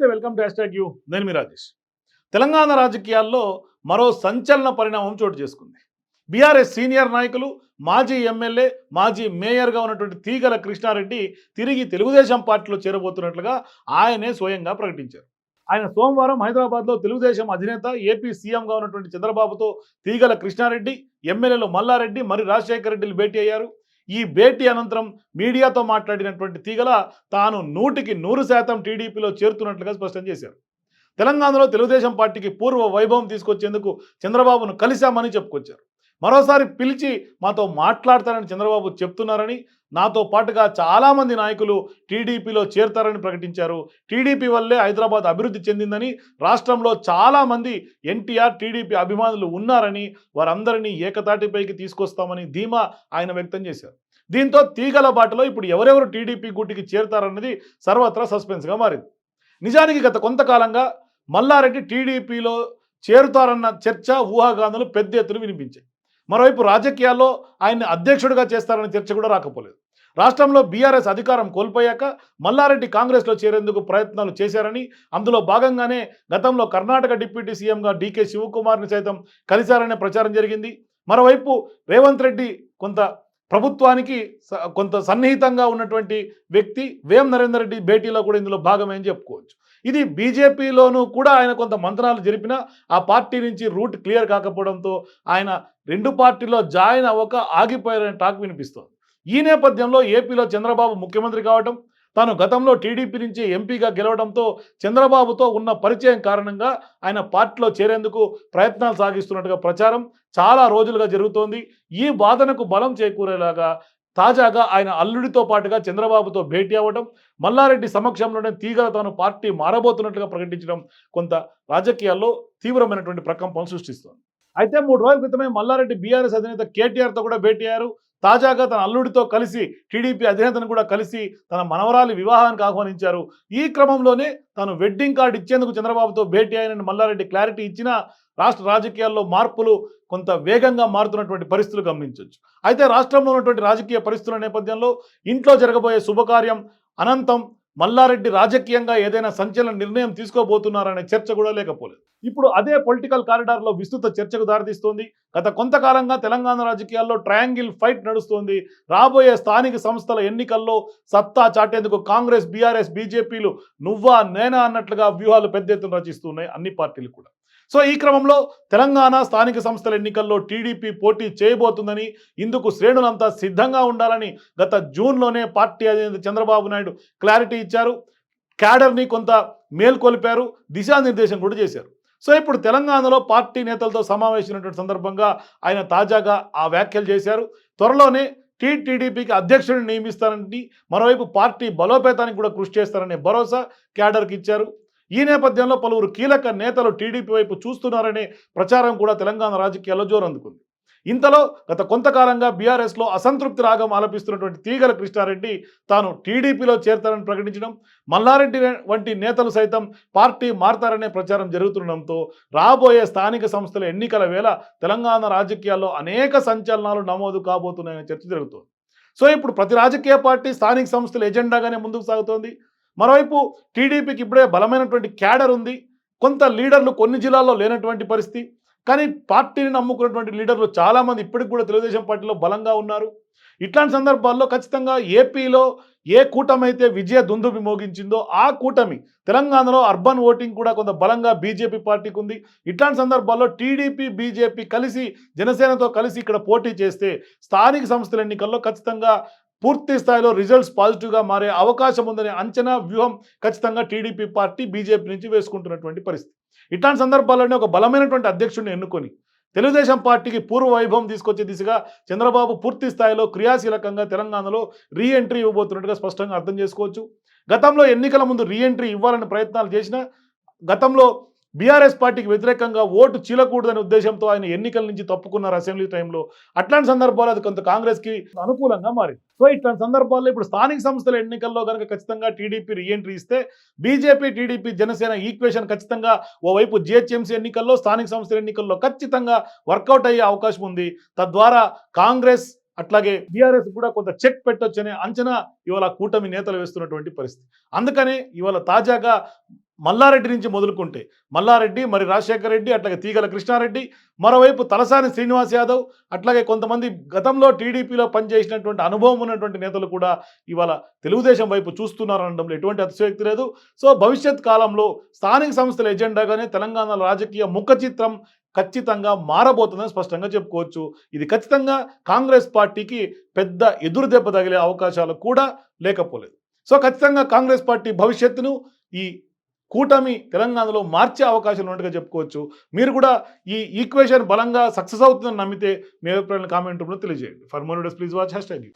నమస్తే welcome to hash you. నేను మీ రాజేష్. తెలంగాణ రాజకీయాల్లో మరో సంచలన పరిణామం చోటు చేసుకుంది. బీఆర్ఎస్ సీనియర్ నాయకులు మాజీ ఎమ్మెల్యే మాజీ మేయర్గా ఉన్నటువంటి తీగల కృష్ణారెడ్డి తిరిగి తెలుగుదేశం పార్టీలో చేరబోతున్నట్లుగా ఆయనే స్వయంగా ప్రకటించారు. ఆయన సోమవారం హైదరాబాద్లో తెలుగుదేశం అధినేత ఏపీ సీఎంగా ఉన్నటువంటి చంద్రబాబుతో తీగల కృష్ణారెడ్డి ఎమ్మెల్యేలు మల్లారెడ్డి మరి రాజశేఖర రెడ్డిలు భేటీ అయ్యారు. ఈ భేటీ అనంతరం మీడియాతో మాట్లాడినటువంటి తీగల తాను నూటికి నూరు శాతం టీడీపీలో చేరుతున్నట్లుగా స్పష్టం చేశారు. తెలంగాణలో తెలుగుదేశం పార్టీకి పూర్వ వైభవం తీసుకొచ్చేందుకు చంద్రబాబును కలిశామని చెప్పుకొచ్చారు. మరోసారి పిలిచి మాతో మాట్లాడతారని చంద్రబాబు చెప్తున్నారని నాతో పాటుగా చాలామంది నాయకులు టీడీపీలో చేరతారని ప్రకటించారు. టీడీపీ వల్లే హైదరాబాద్ అభివృద్ధి చెందిందని రాష్ట్రంలో చాలామంది ఎన్టీఆర్ టీడీపీ అభిమానులు ఉన్నారని వారందరినీ ఏకతాటిపైకి తీసుకొస్తామని ధీమా ఆయన వ్యక్తం చేశారు. దీంతో తీగల బాటలో ఇప్పుడు ఎవరెవరు టీడీపీ గుట్టికి చేరతారన్నది సర్వత్రా సస్పెన్స్గా మారింది. నిజానికి గత కొంతకాలంగా మల్లారెడ్డి టీడీపీలో చేరుతారన్న చర్చ ఊహాగానాలు పెద్ద ఎత్తున వినిపించాయి. మరోవైపు రాజకీయాల్లో ఆయన్ని అధ్యక్షుడిగా చేస్తారని చర్చ కూడా రాకపోలేదు. రాష్ట్రంలో బీఆర్ఎస్ అధికారం కోల్పోయాక మల్లారెడ్డి కాంగ్రెస్లో చేరేందుకు ప్రయత్నాలు చేశారని అందులో భాగంగానే గతంలో కర్ణాటక డిప్యూటీ సీఎంగా డీకే శివకుమార్ని సైతం కలిశారనే ప్రచారం జరిగింది. మరోవైపు రేవంత్ రెడ్డి కొంత ప్రభుత్వానికి స- కొంత సన్నిహితంగా ఉన్నటువంటి వ్యక్తి వేం నరేందర్ రెడ్డి భేటీలో కూడా ఇందులో భాగమే అని చెప్పుకోవచ్చు. ఇది బీజేపీలోనూ కూడా ఆయన కొంత మంత్రాలు జరిపినా ఆ పార్టీ నుంచి రూట్ క్లియర్ కాకపోవడంతో ఆయన రెండు పార్టీలో జాయిన్ అవ్వక ఆగిపోయారనే టాక్ వినిపిస్తోంది. ఈ నేపథ్యంలో ఏపీలో చంద్రబాబు ముఖ్యమంత్రి కావడం తాను గతంలో టీడీపీ నుంచి ఎంపీగా గెలవడంతో చంద్రబాబుతో ఉన్న పరిచయం కారణంగా ఆయన పార్టీలో చేరేందుకు ప్రయత్నాలు సాగిస్తున్నట్టుగా ప్రచారం చాలా రోజులుగా జరుగుతోంది. ఈ వాదనకు బలం చేకూరేలాగా తాజాగా ఆయన అల్లుడితో పాటుగా చంద్రబాబుతో భేటీ అవ్వడం మల్లారెడ్డి సమక్షంలోనే తీగల తాను పార్టీ మారబోతున్నట్లుగా ప్రకటించడం కొంత రాజకీయాల్లో తీవ్రమైనటువంటి ప్రకంపం సృష్టిస్తోంది. అయితే మూడు రోజుల క్రితమే మల్లారెడ్డి బీఆర్ఎస్ అధినేత కేటీఆర్తో కూడా భేటీ అయ్యారు. తాజాగా తన అల్లుడితో కలిసి టీడీపీ అధినేతను కూడా కలిసి తన మనవరాలి వివాహానికి ఆహ్వానించారు. ఈ క్రమంలోనే తాను వెడ్డింగ్ కార్డు ఇచ్చేందుకు చంద్రబాబుతో భేటీ అయిన మల్లారెడ్డి క్లారిటీ ఇచ్చినా రాష్ట్ర రాజకీయాల్లో మార్పులు కొంత వేగంగా మారుతున్నటువంటి పరిస్థితులు గమనించవచ్చు. అయితే రాష్ట్రంలో ఉన్నటువంటి రాజకీయ పరిస్థితుల నేపథ్యంలో ఇంట్లో జరగబోయే శుభకార్యం అనంతం మల్లారెడ్డి రాజకీయంగా ఏదైనా సంచలన నిర్ణయం తీసుకోబోతున్నారనే చర్చ కూడా లేకపోలేదు. ఇప్పుడు అదే పొలిటికల్ కారిడార్లో విస్తృత చర్చకు దారితీస్తోంది. గత కొంతకాలంగా తెలంగాణ రాజకీయాల్లో ట్రయాంగిల్ ఫైట్ నడుస్తోంది. రాబోయే స్థానిక సంస్థల ఎన్నికల్లో సత్తా చాటేందుకు కాంగ్రెస్ బీఆర్ఎస్ బీజేపీలు నువ్వా నేనా అన్నట్లుగా వ్యూహాలు పెద్ద ఎత్తున రచిస్తున్నాయి అన్ని పార్టీలు కూడా. సో ఈ క్రమంలో తెలంగాణ స్థానిక సంస్థల ఎన్నికల్లో టీడీపీ పోటీ చేయబోతుందని ఇందుకు శ్రేణులంతా సిద్ధంగా ఉండాలని గత జూన్లోనే పార్టీ అధినేత చంద్రబాబు నాయుడు క్లారిటీ ఇచ్చారు. క్యాడర్ని కొంత మేల్కొల్పారు. దిశానిర్దేశం కూడా చేశారు. సో ఇప్పుడు తెలంగాణలో పార్టీ నేతలతో సమావేశమైనటువంటి సందర్భంగా ఆయన తాజాగా ఆ వ్యాఖ్యలు చేశారు. త్వరలోనే టీటీడీపీకి అధ్యక్షుడిని నియమిస్తారని మరోవైపు పార్టీ బలోపేతానికి కూడా కృషి చేస్తారనే భరోసా క్యాడర్కి ఇచ్చారు. ఈ నేపథ్యంలో పలువురు కీలక నేతలు టీడీపీ వైపు చూస్తున్నారనే ప్రచారం కూడా తెలంగాణ రాజకీయాల్లో జోరందుకుంది. ఇంతలో గత కొంతకాలంగా బీఆర్ఎస్లో అసంతృప్తి రాగం ఆలపిస్తున్నటువంటి తీగల కృష్ణారెడ్డి తాను టీడీపీలో చేరతారని ప్రకటించడం మల్లారెడ్డి వంటి నేతలు సైతం పార్టీ మారతారనే ప్రచారం జరుగుతుండడంతో రాబోయే స్థానిక సంస్థల ఎన్నికల వేళ తెలంగాణ రాజకీయాల్లో అనేక సంచలనాలు నమోదు కాబోతున్నాయనే చర్చ జరుగుతోంది. సో ఇప్పుడు ప్రతి రాజకీయ పార్టీ స్థానిక సంస్థల ఎజెండాగానే ముందుకు సాగుతోంది. మరోవైపు టీడీపీకి ఇప్పుడే బలమైనటువంటి క్యాడర్ ఉంది. కొంత లీడర్లు కొన్ని జిల్లాల్లో లేనటువంటి పరిస్థితి. కానీ పార్టీని నమ్ముకున్నటువంటి లీడర్లు చాలామంది ఇప్పటికి కూడా తెలుగుదేశం పార్టీలో బలంగా ఉన్నారు. ఇట్లాంటి సందర్భాల్లో ఖచ్చితంగా ఏపీలో ఏ కూటమి అయితే విజయ దుందుబి మోగించిందో ఆ కూటమి తెలంగాణలో అర్బన్ ఓటింగ్ కూడా కొంత బలంగా బీజేపీ పార్టీకి ఉంది. ఇట్లాంటి సందర్భాల్లో టీడీపీ బీజేపీ కలిసి జనసేనతో కలిసి ఇక్కడ పోటీ చేస్తే స్థానిక సంస్థల ఎన్నికల్లో ఖచ్చితంగా పూర్తి స్థాయిలో రిజల్ట్స్ పాజిటివ్గా మారే అవకాశం ఉందనే అంచనా వ్యూహం ఖచ్చితంగా టీడీపీ పార్టీ బీజేపీ నుంచి వేసుకుంటున్నటువంటి పరిస్థితి. ఇట్లాంటి సందర్భాల్లోనే ఒక బలమైనటువంటి అధ్యక్షుడిని ఎన్నుకొని తెలుగుదేశం పార్టీకి పూర్వ వైభవం తీసుకొచ్చే దిశగా చంద్రబాబు పూర్తి స్థాయిలో క్రియాశీలకంగా తెలంగాణలో రీ ఎంట్రీ ఇవ్వబోతున్నట్టుగా స్పష్టంగా అర్థం చేసుకోవచ్చు. గతంలో ఎన్నికల ముందు రీ ఎంట్రీ ఇవ్వాలని ప్రయత్నాలు చేసినా గతంలో బీఆర్ఎస్ పార్టీకి వ్యతిరేకంగా ఓటు చీలకూడదనే ఉద్దేశంతో ఆయన ఎన్నికల నుంచి తప్పుకున్నారు అసెంబ్లీ టైంలో. అట్లాంటి సందర్భాలు అది కొంత కాంగ్రెస్కి అనుకూలంగా మారింది. సో ఇట్లాంటి సందర్భాల్లో ఇప్పుడు స్థానిక సంస్థల ఎన్నికల్లో కనుక ఖచ్చితంగా టీడీపీ రీఎంట్రీ ఇస్తే బీజేపీ టీడీపీ జనసేన ఈక్వేషన్ ఖచ్చితంగా ఓవైపు జిహెచ్ఎంసీ ఎన్నికల్లో స్థానిక సంస్థల ఎన్నికల్లో ఖచ్చితంగా వర్కౌట్ అయ్యే అవకాశం ఉంది. తద్వారా కాంగ్రెస్ అట్లాగే బీఆర్ఎస్ కూడా కొంత చెక్ పెట్టొచ్చనే అంచనా ఇవాళ కూటమి నేతలు వేస్తున్నటువంటి పరిస్థితి. అందుకనే ఇవాళ తాజాగా మల్లారెడ్డి నుంచి మొదలుకుంటే మల్లారెడ్డి మరి రాజశేఖర రెడ్డి అట్లాగే తీగల కృష్ణారెడ్డి మరోవైపు తలసాని శ్రీనివాస్ యాదవ్ అట్లాగే కొంతమంది గతంలో టీడీపీలో పనిచేసినటువంటి అనుభవం ఉన్నటువంటి నేతలు కూడా ఇవాళ తెలుగుదేశం వైపు చూస్తున్నారు అనడంలో ఎటువంటి అతిశయోక్తి లేదు. సో భవిష్యత్ కాలంలో స్థానిక సంస్థల ఎజెండాగానే తెలంగాణ రాజకీయ ముఖ చిత్రం ఖచ్చితంగా మారబోతుందని స్పష్టంగా చెప్పుకోవచ్చు. ఇది ఖచ్చితంగా కాంగ్రెస్ పార్టీకి పెద్ద ఎదురు దెబ్బ తగిలే అవకాశాలు కూడా లేకపోలేదు. సో ఖచ్చితంగా కాంగ్రెస్ పార్టీ భవిష్యత్తును ఈ కూటమి తెలంగాణలో మార్చే అవకాశాలు ఉన్నట్టుగా చెప్పుకోవచ్చు. మీరు కూడా ఈ ఈక్వేషన్ బలంగా సక్సెస్ అవుతుందని నమ్మితే మీ అభిప్రాయాలను కామెంట్ రూపంలో తెలియజేయండి. For more please watch hashtag